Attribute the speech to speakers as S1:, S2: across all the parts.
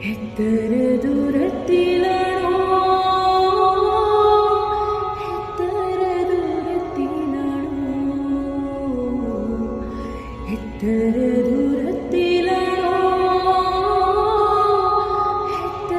S1: എത്ര ദൂരത്തിലാണോ? എത്ര ദൂരത്തിലാണോ? എത്ര ദൂരത്തിലാണോ? എത്ര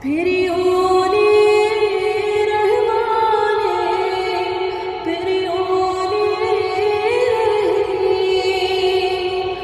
S1: Period.